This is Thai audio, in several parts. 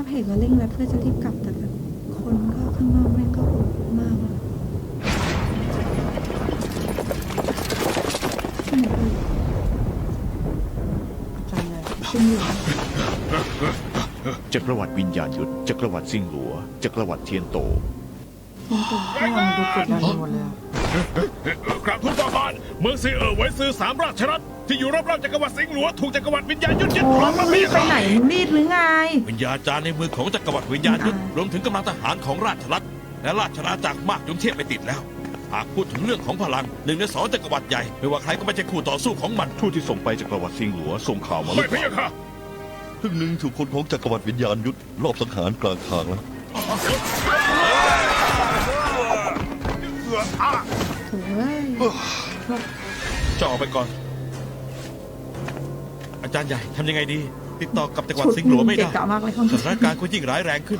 าพเหตุก็เร่งรัดเพื่อจะรีบกลับแต่แบบคนก็ข้างนอกแม่งก็โหดมากเลยที่ไหนเอ่ยใช่ไงคุณอยู่จักรวรรดิวิญญาณยุทธจักรวรรดิซิงหลัวจักรวรรดิเทียนโต คุณตัวเมื่อวานดูกดดันไปหมดเลยอะกราบทูลฝ่าบาทเมืองซีเออไว้ซื้อสามราชรัฐที่อยู่รอบๆจักรวรรดิสิงห์หลวงถูกจักรวรรดิวิญญาณยุทธยึดโอ้ครองมึมางรีเพียบไปไหนมึงรีบหรือไง วิญญาจารย์ในมือของจักรวรรดิวิญญาณยุทธอ่ารวมถึงกำลังทหารของราชรัฐและราชนาจักรมากจนเทียบไม่ติดแล้ว หากพูดถึงเรื่องของพลังหนึ่งในสองจักรวรรดิใหญ่ไม่ว่าใครก็ไม่ใช่คู่ต่อสู้ของมัน ทูตที่ส่งไปจักรวรรดิซิงหลัวส่งข่าวมาไม่เพียงค่ะครึ่งหนึ่งถูกคนของจักรวรรดิวิญญาณยุทธรอบสังหารกลางทางแล้วโอ้ย จะออกไปก่อน อาจารย์ใหญ่ทำยังไงดี ติดต่อกับจักรวรรชุดิสิงห์หลวงไม่เกะได้กะมากเลยคนสถานการณ์ก็ยิ่งร้ายแรงขึ้น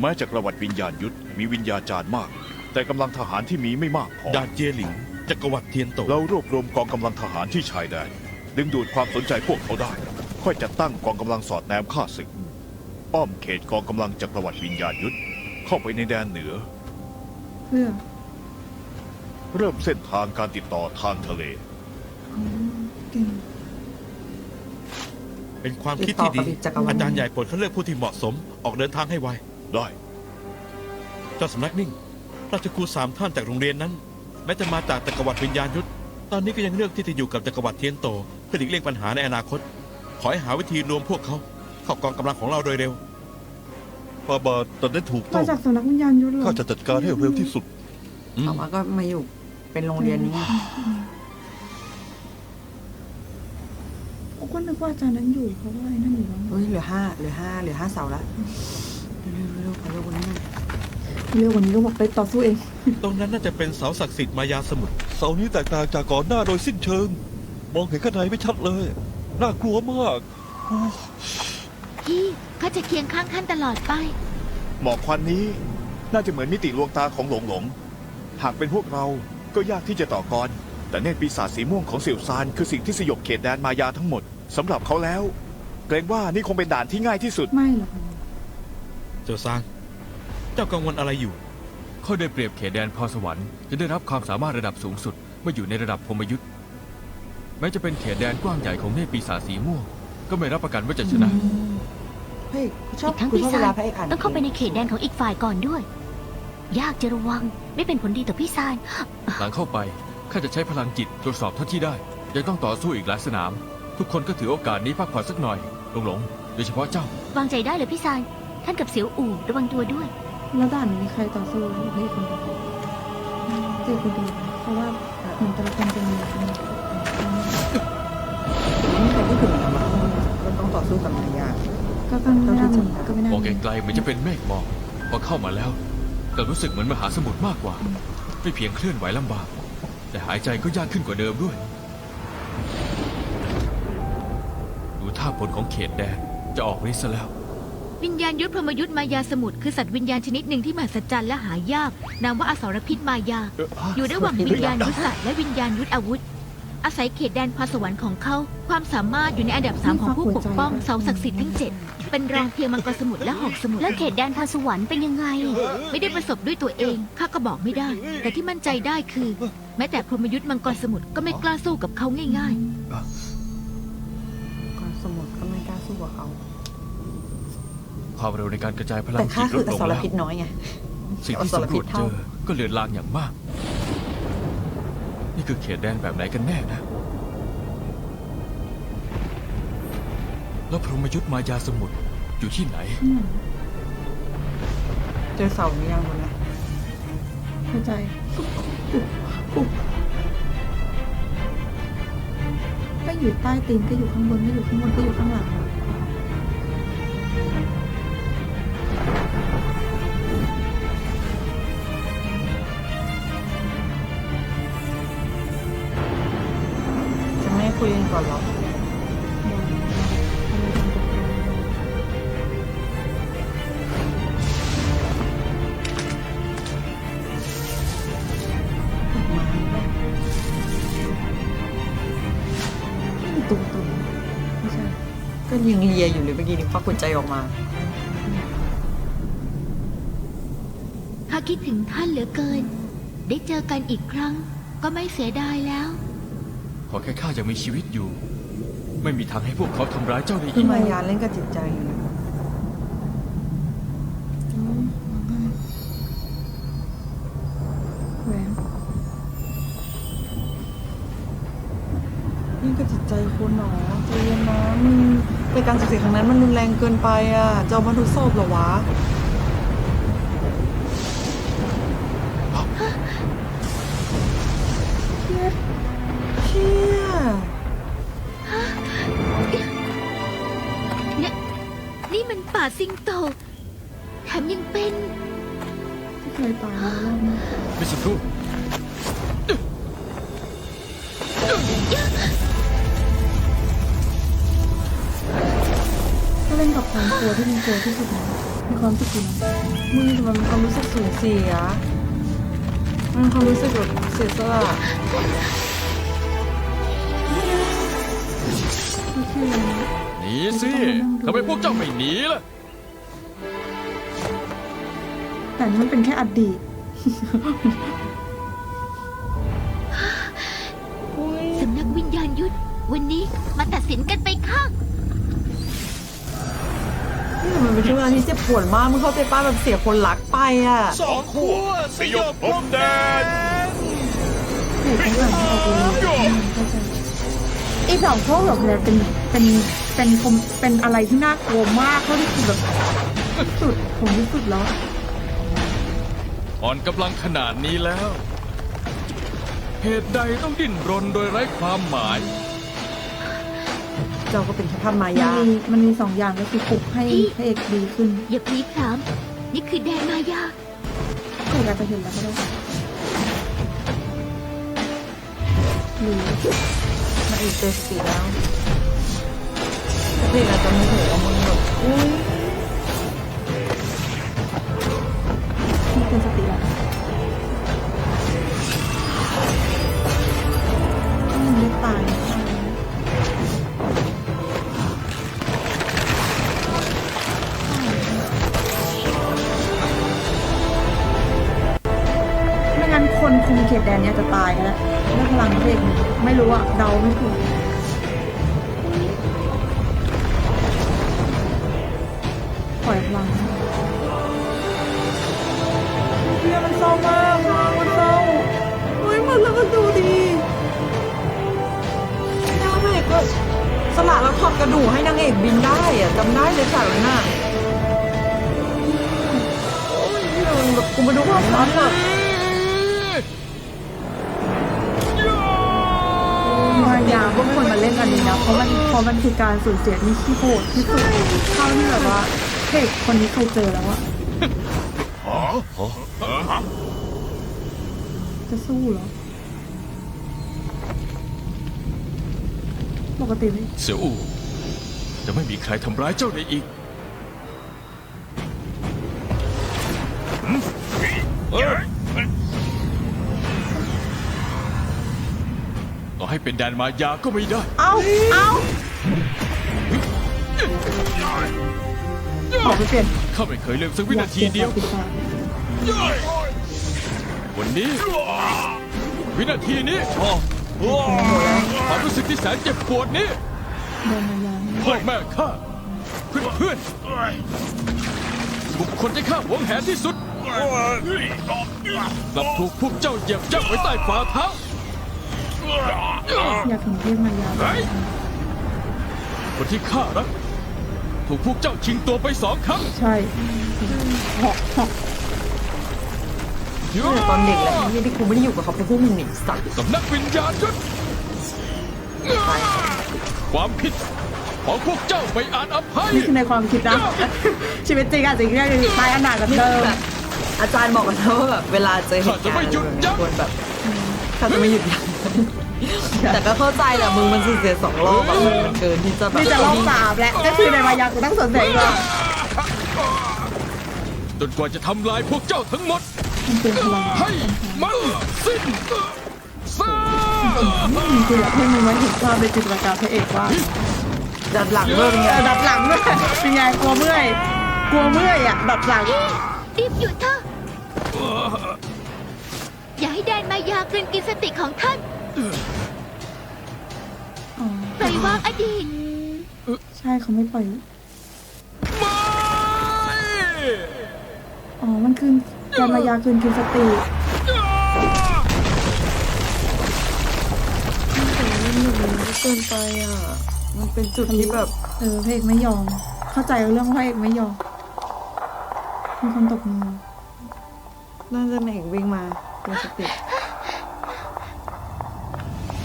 แม้จักรวรรดิวิญญาณยุทธมีวิญญาจารย์มาก แต่กำลังทหารที่มีไม่มากพอ ดาดเจยหลิงจักรวรรดิเทียนโตเรารวบรวมกองกำลังทหารที่ชายแดนดึงดูดความสนใจพวกเขาได้ ค่อยจัดตั้งกองกำลังสอดแนมข้าศึกอ้อมเขตกองกำลังจักรวรรดิวิญญาณยุทธเข้าไปในแดนเหนือ เพื่อ เริ่มเส้นทางการติดต่อทางทะเลอ๋อเก่งเป็นความคิดที่ดี ติดต่อกับจักรวรรดิอาจารย์ใหญ่โปรดเขาเลือกผู้ที่เหมาะสมออกเดินทางให้ไว ได้ เจ้าสำนักนิ่ง ราชครูสามท่านจากโรงเรียนนั้น แม้จะมาจากจักรวรรดิวิญญาณยุทธตอนนี้ก็ยังเลือกที่จะอยู่กับจักรวรรดิเทียนโต เพื่อหลีกเลี่ยงปัญหาในอนาคต ขอให้หาวิธีรวมพวกเขา เข้ากองกำลังของเราโดยเร็วฟาบาทตัดได้ถูกต้มาองจากสำนักวิญญาณยุทธเหรอข้าจะจัดการให้เร็วที่สุด อืมต่อมาก็มาอยู่ เป็นโรงเรียนนี้ไงโอ้ก็นึกว่าอาจารย์นั้นอยู่เพราะว่าไอ้นั่นอยู่แล้วเฮ้ยเหลือห้าเหลือห้าเหลือห้าเสาละเร็วๆเร็วๆขอเร็วกว่านี้หน่อยเร็วกว่านี้ก็บอกไปต่อสู้เอง ตรงนั้นน่าจะเป็นเสาศักดิ์สิทธิ์มายาสมุทรเสานี้แตกต่างจากก่อนหน้าโดยสิ้นเชิง มองเห็นข้างในไม่ชัดเลย น่ากลัวมากพี่ข้าจะเคียงข้างท่านตลอดไป หมอกควันนี้ น่าจะเหมือนมิติลวงตาของหลงหลง หากเป็นพวกเรา ก็ยากที่จะต่อกร แต่เนตรปีศาจสีม่วงของเสี่ยวซานคือสิ่งที่สยบเขตแดนมายาทั้งหมดสำหรับเขาแล้ว เกรงว่านี่คงเป็นด่านที่ง่ายที่สุด ไม่หรอกเจ้าซางเจ้ากังวลอะไรอยู่ ข้อได้เปรียบเขตแดนพรสวรรค์จะได้รับความสามารถระดับสูงสุดเมื่ออยู่ในระดับพรหมยุทธ์แม้จะเป็นเขตแดนกว้างใหญ่ของเนตรปีศาจสีม่วงก็ไม่รับประกันว่าจะชนะเฮ้ยชอบอีกทั้งคุณปีชอบศาเวจลาพระเอกอ่านต้องเข้าไปในเขตแดนของอีกฝ่ายก่อนด้วย ยากจะระวัง ไม่เป็นผลดีต่อพี่ซานหลังเข้าไปข้าจะใช้พลังจิตตรวจสอบเท่าที่ได้ ยังต้องต่อสู้อีกหลายสนาม ทุกคนก็ถือโอกาสนี้พักผ่อนสักหน่อยหลงหลงๆโดยเฉพาะเจ้าวางใจได้เลยพี่ซานท่านกับเสียวอู่ระวังตัวด้วย แล้วด่านนี้มีใครต่อสู้หรือให้คนเดียวเจอคนเดียวเพราะว่าเหมือนแต่ละคนจะมีคนไม่มีใครพูดถึงนะว่าก็ต้องต่อสู้กับมายาก็ก็ไม่น่ามีก็ไม่น่ามองมีไกลๆเหมือนจะเป็นเมฆหมอกพอเข้ามาแล้ว กลับรู้สึกเหมือนมหาสมุทรมากกว่า ไม่เพียงเคลื่อนไหวลำบาก แต่หายใจก็ยากขึ้นกว่าเดิมด้วย ดูท่าผลของเขตแดนจะออกฤทธิ์ซะแล้ว วิญญาณยุทธพรหมยุทธมายาสมุทรคือสัตว์วิญญาณชนิดหนึ่งที่มหัศจรรย์และหายาก นามว่าอสรพิษมายาอยู่ระหว่างวิญญาณยุทธสัตว์และวิญญาณยุทธอาวุธ อาศัยเขตแดนพรสวรรค์ของเขา ความสามารถอยู่ในอันดับสามของผู้ปกป้องเสาศักดิ์สิทธิ์ทั้งเจ็ดเป็นรองเพียงมังกรสมุทรและหอกสมุทรแล้วเขตแดนพรสวรรค์เป็นยังไง ไม่ได้ประสบด้วยตัวเองข้าก็บอกไม่ได้ แต่ที่มั่นใจได้คือ แม้แต่พรหมยุทธ์มังกรสมุทรก็ไม่กล้าสู้กับเขาง่ายก่อนสมุดก็ไม่กล้าสู้กับเขา ความเร็วในการกระจายพลัแต่งค่าจิตลคือดอลงสรแล้ว พิษน้อยไง สิ่งที่สำรวจเจอก็เลือนลางอย่างมากนี่ คือเขตแดนแบบไหนกันแน่นะ แล้วพรหมยุทธ์มายาสมุทรอยู่ที่ไหนข้างหลังเจอเสานี้ยังบนนะเข้าใจก็อยู่ใต้ตีนก็อยู่ข้างบน ไม่อยู่ข้างบนก็อยู่ข้างหลังจะ ก่อนเหรอตุ่มตุ่มไม่ใช่ ก็ยังเลียอยู่เลยเมื่อกี้นี่ฟักหัวใจออกมา ข้าคิดถึงท่านเหลือเกิน ได้เจอกันอีกครั้ง ก็ไม่เสียดายแล้ว ขอแค่ข้ายังมีชีวิตอยู่ ไม่มีทางให้พวกเขาทำร้ายเจ้าได้คือีอกมายาเล่นกับจิตใจอยู่นะแหวนเล่นกับจิตใจคนหนอใจเย็นนะมึงเป็นการสูญเสียครั้งนั้นมันรุนแรงเกินไปอะจะเอามาทดสอบเหรอวะ ชี่ยเนี่ยนี่มันป่าสิงโตแถมยังเป็น ที่เคยตายมาแล้วนะ มิสรุก็เล่นกับความกลัวที่มันกลัวที่สุดนะในความรู้สึกจริงมึงมันความรู้สึกสูญเสียมันความรู้สึกแบบเสียสละ หนีสิทำไมพวกเจ้าไม่หนีล่ะ แต่นี่มันเป็นแค่อดีตสำนักวิญญาณยุทธวันนี้มาตัดสินกันไปข้างนี่มันเป็นช่วงเวลาที่เจ็บปวดมากมึงเข้าใจป้าแบบเสียคนรักไปอะสองขั้วสยบพรมแดนถูกต้องการให้เอาไปเลยเข้าใจอีสองพวกแบบเนี่ยเป็นเป็นเป็นคมเป็นอะไรที่น่ากลัวมากเท่าที่คือแบบสุดผมที่สุดแล้วอ่อนกำลังขนาดนี้แล้ว เหตุใดต้องดิ้นรนโดยไร้ความหมาย เจ้าก็เป็นแค่ภาพมามันยามีมันมีสองอย่างก็คือปลุกให้พี่พระเอกดีขึ้นอย่าพลีพรามนี่คือแดนมายา พระเอกอาจจะเห็นแล้วก็ได้หรือ มันอีกเจอสติแล้วเเดาไม่ถูกปล่อยพลังเนี่ยมันเศร้ามากมากมันเศร้าเฮ้ยมันแล้วมันดูดีนางเอกก็สละแล้วถอดกระดูกให้นางเอกบินได้อะจำได้เลยฉากนั้นน่ะโอ้ยเนี่ยมันแบบกูมาดูความรักอะ มายาพวกคนมาเล่นอันนี้นะเพราะมันเพราะมันคือการสูญเสียที่ที่โหดที่สุดเท่าที่แบบว่าเพกคนนี้เคยเจอแล้วอะจะสู้เหรอปกติไม่เสี่ยวอู่จะไม่มีใครทำร้ายเจ้าได้อีก ให้เป็นแดนมายาก็ไม่ได้ เอาเอาขอไปเปลี่ยนข้าไม่เคยลืมสักวินาทีเดียวอากปลี่นความคิดวันนี้ วินาทีนี้ความรู้สึกที่แสนเจ็บปวดนี้เดินมายาพ่อแม่ข้าเพื่อนเพื่อนๆบุคคลที่ข้าหวงแหนที่สุดกลับถูกพวกเจ้าเหยียบย่ำไว้ใต้ฝ่าเท้า อยากเห็นเทพมายาเฮ้ยคนที่ข้ารักถูกพวกเจ้าชิงตัวไปสองครั้งใช่เหาะเหาะเนี่ยตอนเด็กแหละที่ที่กูไม่ได้อยู่กับเขาเพราะพวกมึงหนีสัตว์สำนักวิญญาณยุทธความผิดของพวกเจ้าไม่อาจอภัยนี่คือในความคิดนะชีวิตจริงอะสิ่งที่คือตายอนาถกับเดิมแบบอาจารย์บอกกันแล้วว่าแบบเวลาเจอเหข้าตุจะการไม่ณ์หยุดยั้งควรแบบ ข้าจะไม่หยุดยั้งแต่ก็เข้าใจแหละมึงมันสูญเสียสองรอบอะมันเกินที่จะแบบนี่จะรอบสามแล้วก็คือในมายากูต้องสนใจก่อนจนกว่าจะทำลายพวกเจ้าทั้งหมด มันเป็นพลังให้มันสิ้นซาจริงๆอยากให้มึงไว้เห็นภาพในจินตนาการพระเอกว่าดัดหลังด้วยเป็นไงเออดับหลังด้วยเป็นไงกลัวเมื่อย กลัวเมื่อยอะดับหลังรีบหยุดเถอะ อย่าให้แดนมายากลืนกินสติของท่านอ๋อปล่อยวางอดีตใช่เขาไม่ปล่อย อ๋อ มันคืนยามายาคืนคืนสติแต่มันหนุกมันเกินไปอะ มันเป็นจุดที่แบบ เออพระเอกไม่ยอม เข้าใจเรื่องพระเอกไม่ยอมมีคนตกมือ น่าจะแหน่งวิ่งมา เป็นสติ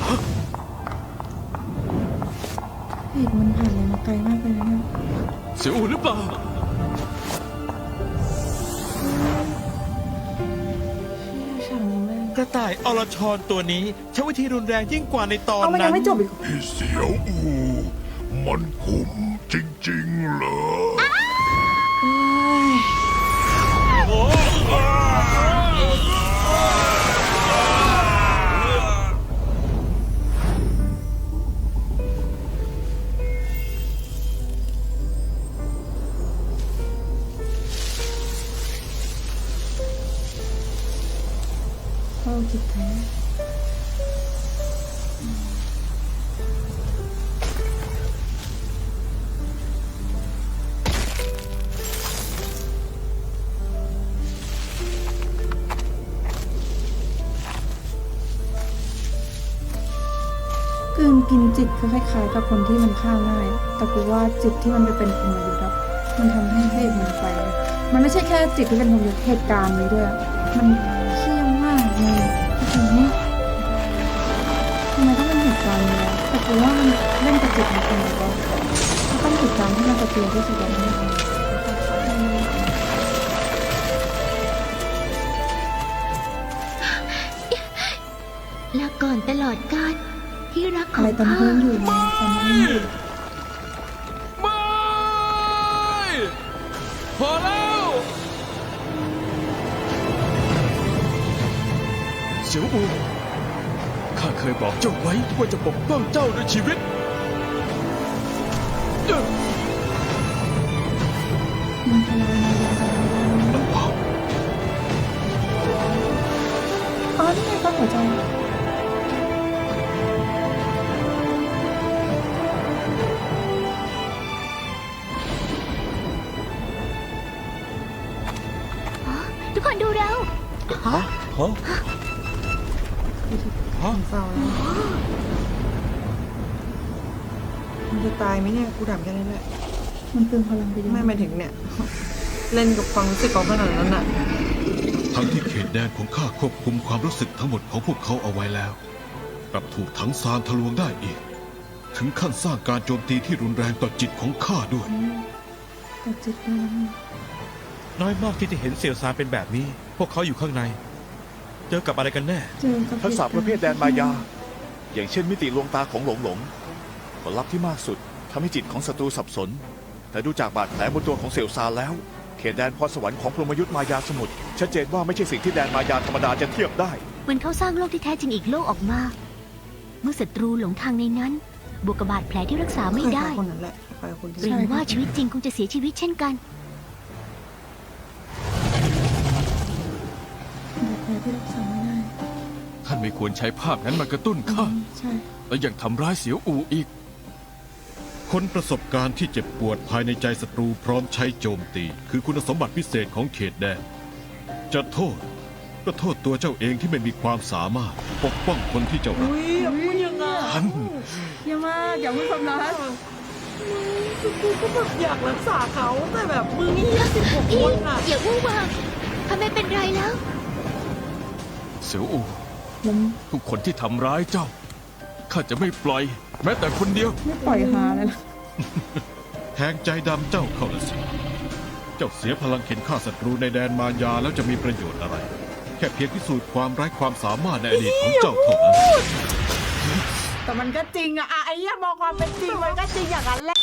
พระเอกมันผ่านอะไรมาไกลมากเลยนะเนี่ยเสียวอูหรือเปล่าฉากนี้แม่งกระต่ายอรชรตัวนี้ใช้วิธีรุนแรงยิ่งกว่าในตอนเอามันยันั้งน ไม่จบอีก พี่เสียวอู มันคุ้มจริงๆเหรอ จิตแท้กลืนกินจิตก็คล้ายๆกับคนที่มันฆ่าง่าย แต่กูว่าจิตที่มันไปเป็นพรหมยุทธ์อะมันทำให้เพศมันไป มันไม่ใช่แค่จิตที่เป็นพรหมยุทธ์เหตุการณ์นี้ด้วย มัน จิตมันเป็นแบบว่ามันต้องเหตุการณ์ที่มันจะเตือนที่สุดแล้วเนี่ยลาก่อนตลอดกาลที่รักขอะอไรงตอนนี้ข้าเขายังอยู่นะตอนนี้ยังอยู่ ไม่พอแล้ว เสียวอูข้าเคยบอกเจ้าไว้ว่าจะปกป้องเจ้าด้วยชีวิต เอ้อมันทายไหมเนี่ยกูถามแค่นั้นแหละมันเปลืองพลังไปเยอะไม่หมายถึงเนี่ย เล่นกับความรู้สึกของขนาดนั้นอะทั้งที่เขตแดนของข้าควบคุมความรู้สึกทั้งหมดของพวกเขาเอาไว้แล้วกลับถูกทั้งซานทะลวงได้อีก ถึงขั้นสร้างการโจมตีที่รุนแรงต่อจิตของข้าด้วย แต่จิตด้วยนะน้อยมากที่จะเห็นเสี่ยวซานเป็นแบบนี้ พวกเขาอยู่ข้างใน เจอกับอะไรกันแน่ เจอกับทักษะประเภทแดนมายา อย่างเช่นมิติลวงตาของหลงหลงผลลัพธ์ที่มากสุด ทำให้จิตของศัตรูสับสน แต่ดูจากบาดแผลบนตัวของเสี่ยวซานแล้ว เขตแดนพรสวรรค์ของพรหมยุทธ์มายาสมุทรชัดเจนว่าไม่ใช่สิ่งที่แดนมายาธรรมดาจะเทียบได้เหมือนเขาสร้างโลกที่แท้จริงอีกโลกออกมา เมื่อศัตรูหลงทางในนั้นบวกกับบาดแผลที่รักษาไม่ได้คนนั้นแหละไปคนที่เกรงว่าชีวิตจริงคงจะเสียชีวิตเช่นกันบาดแผลที่รักษาไม่ได้ท่านไม่ควรใช้ภาพนั้นมากระตุ้นข้าใช่ และยังทำร้ายเสียวอูอีก คนประสบการณ์ที่เจ็บปวดภายในใจศัตรูพร้อมใช้โจมตี คือคุณสมบัติพิเศษของเขตแดนจะโทษ ก็โทษตัวเจ้าเองที่ไม่มีความสามารถ ปกป้องคนที่เจ้ารัก อุ้ยอย่าพูดอย่างนั้นท่านเยี่ยมมากอย่าพูดคำนั้นกูก็แบบอยากรักษาเขาแต่แบบมึงนี่ยี่สิบกว่าคนอะอย่าวู่วามข้าไม่เป็นไรแล้ว เสียวอูล้มทุกคนที่ทำร้ายเจ้า ข้าจะไม่ปล่อย แม้แต่คนเดียว ไม่ปล่อยหาเลยล่ะแทงใจดำเจ้าเข้าละสิ เจ้าเสียพลังเข็นฆ่าศัตรูในแดนมายาแล้วจะมีประโยชน์อะไร แค่เพียงพิสูจน์ความไร้ความสามารถในอดีตของเจ้าเท่านั้น แต่มันก็จริงอะอะไอ้เหี้ยมองความเป็นจริงมันก็จริงอย่างนั้นแหละ